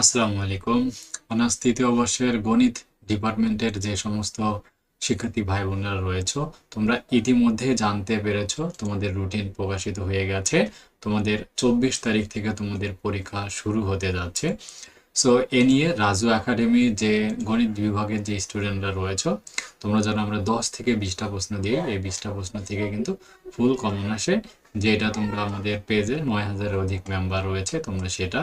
আসসালামু আলাইকুম। অনার্স তৃতীয় বর্ষের গণিত ডিপার্টমেন্টের যে সমস্ত শিক্ষার্থী ভাই বোনেরা রয়েছে, তোমরা ইতিমধ্যে জানতে পেরেছ, তোমাদের রুটিন প্রকাশিত হয়ে গেছে। তোমাদের চব্বিশ তারিখ থেকে তোমাদের পরীক্ষা শুরু হতে যাচ্ছে। সো এ নিয়ে রাজু একাডেমি যে গণিত বিভাগের যে স্টুডেন্টরা রয়েছে, তোমরা জানো আমরা দশ থেকে বিশটা প্রশ্ন দিই। এই বিশটা প্রশ্ন থেকে কিন্তু ফুল কমন আসে, যেটা তোমরা আমাদের পেজে নয় হাজারের অধিক মেম্বার রয়েছে, তোমরা সেটা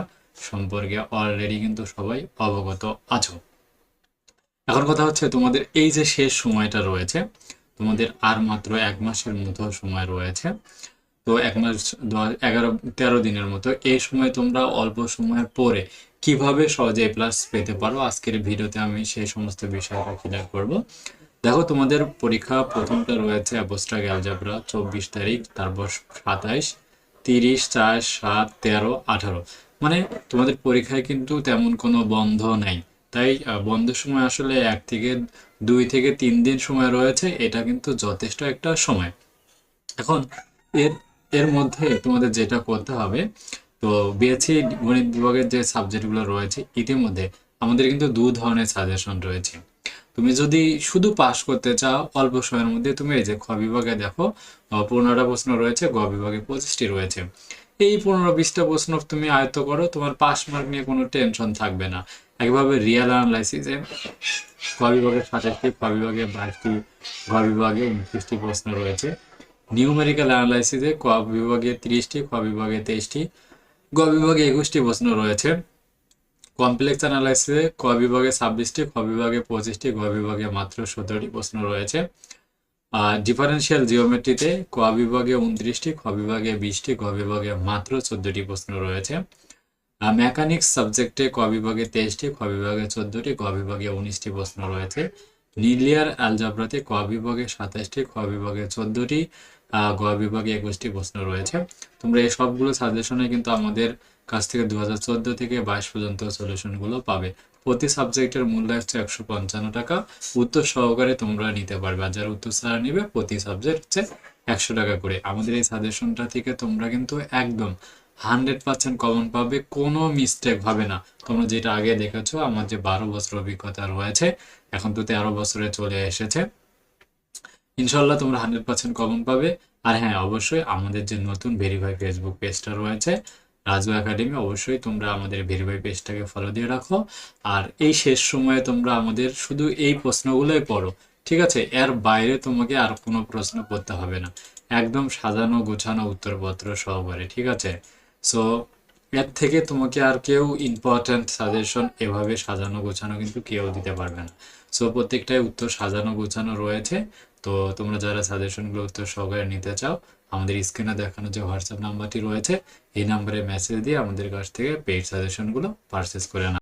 সম্পর্কে অলরেডি কিন্তু সবাই অবগত আছো। এখন কথা হচ্ছে তোমাদের এই যে শেষ সময়টা রয়েছে, তোমাদের আর মাত্র এক মাসের মতো সময় রয়েছে। তো এক মাস এগারো, তেরো দিনের মতো এই সময় তোমরা অল্প সময়ের পরে কীভাবে সহজে প্লাস পেতে পারো, আজকের ভিডিওতে আমি সেই সমস্ত বিষয়টা ক্লিয়ার করব। দেখো, তোমাদের পরীক্ষা প্রথমটা রয়েছে অ্যাবস্ট্রাক অ্যালজাবরা চব্বিশ তারিখ, তারপর সাতাইশ তিরিশ, চার, সাত, তেরো, আঠারো। মানে তোমাদের পরীক্ষায় কিন্তু তেমন কোনো বন্ধ নাই। তাই বন্ধের সময় আসলে এক থেকে দুই থেকে তিন দিন সময় রয়েছে। এটা কিন্তু যথেষ্ট একটা সময়। এখন এর এর মধ্যে তোমাদের যেটা করতে হবে, তো বিএসসি গণিত বিভাগের যে সাবজেক্টগুলো রয়েছে, ইতিমধ্যে আমাদের কিন্তু দু ধরনের সাজেশন রয়েছে। তুমি যদি শুধু পাশ করতে চাও, অল্প সময়ের মধ্যে তুমি এই যে খ বিভাগে দেখো পনেরোটা প্রশ্ন রয়েছে, গ বিভাগে পঁচিশটি রয়েছে। এই পনেরো বিশটা প্রশ্ন তুমি আয়ত্ত করো, তোমার পাস মার্ক নিয়ে কোনো টেনশন থাকবে না। একভাবে রিয়েল অ্যানালাইসিসে ক বিভাগে সাতাশটি, খ বিভাগে বাইশটি, গ বিভাগে উনত্রিশটি প্রশ্ন রয়েছে। নিউমেরিক্যাল অ্যানালাইসিসে ক বিভাগে তিরিশটি, খ বিভাগে তেইশটি, গ বিভাগে একুশটি প্রশ্ন রয়েছে। কমপ্লেক্স অ্যানালাইসিসে ক বিভাগে ছাব্বিশটি, খ বিভাগে পঁচিশটি গ বিভাগে মাত্র সতেরোটি প্রশ্ন রয়েছে। আর ডিফারেন্সিয়াল জিওমেট্রিতে ক বিভাগে উনত্রিশটি, খ বিভাগে বিশটি গ বিভাগে মাত্র চোদ্দটি প্রশ্ন রয়েছে। মেকানিক্স সাবজেক্টে ক বিভাগে তেইশটি, খ বিভাগে চোদ্দটি গ বিভাগে উনিশটি প্রশ্ন রয়েছে। নিলিয়ার অ্যালজাব্রাতে ক বিভাগে সাতাশটি, খ বিভাগে চোদ্দটি গ বিভাগে একুশটি প্রশ্ন রয়েছে। তোমরা এই সবগুলো সাজেশনে কিন্তু আমাদের কাছ থেকে দু হাজার চোদ্দ থেকে বাইশ পর্যন্ত সলিউশনগুলো পাবে। প্রতি সাবজেক্টের মূল্য হচ্ছে একশো পঞ্চান্ন টাকা। উত্তর সহকারে তোমরা নিতে পারবে। আর যারা উত্তর ছাড়া নিবে, প্রতি সাবজেক্ট হচ্ছে একশো টাকা করে। আমাদের এই সাজেশনটা থেকে তোমরা কিন্তু একদম হান্ড্রেড পার্সেন্ট কমন পাবে, কোনো মিস্টেক হবে না। তোমরা যেটা আগে দেখেছ, আমার যে বারো বছর অভিজ্ঞতা রয়েছে, এখন তো তেরো বছরে চলে এসেছে। ইনশাল্লাহ তোমরা হান্ড্রেড পার্সেন্ট কমন পাবে। আর হ্যাঁ অবশ্যই আমাদের যে নতুন ভেরিফাই ফেসবুক পেজটা রয়েছে রাজু একাডেমি অবশ্যই তোমরা আমাদের ভেরিফাই পেজটাকে ফলো দিয়ে রাখো। আর এই শেষ সময়ে তোমরা আমাদের শুধু এই প্রশ্নগুলোই পড়ো, ঠিক আছে? এর বাইরে তোমাকে আর কোনো প্রশ্ন করতে হবে না। একদম সাজানো গোছানো উত্তরপত্র সহকারে, ঠিক আছে? সো এর থেকে তোমাকে আর কেউ ইম্পর্ট্যান্ট সাজেশন এভাবে সাজানো গোছানো কিন্তু কেউ দিতে পারবে না। সো প্রত্যেকটাই উত্তর সাজানো গোছানো রয়েছে। তো তোমরা যারা সাজেশনগুলো উত্তর সহকারে নিতে চাও আমাদের স্ক্রিনে দেখানো যে হোয়াটসঅ্যাপ নাম্বারটি রয়েছে, এই নাম্বারে মেসেজ দিয়ে আমাদের কাছ থেকে পেইড সাজেশনগুলো পারচেস করে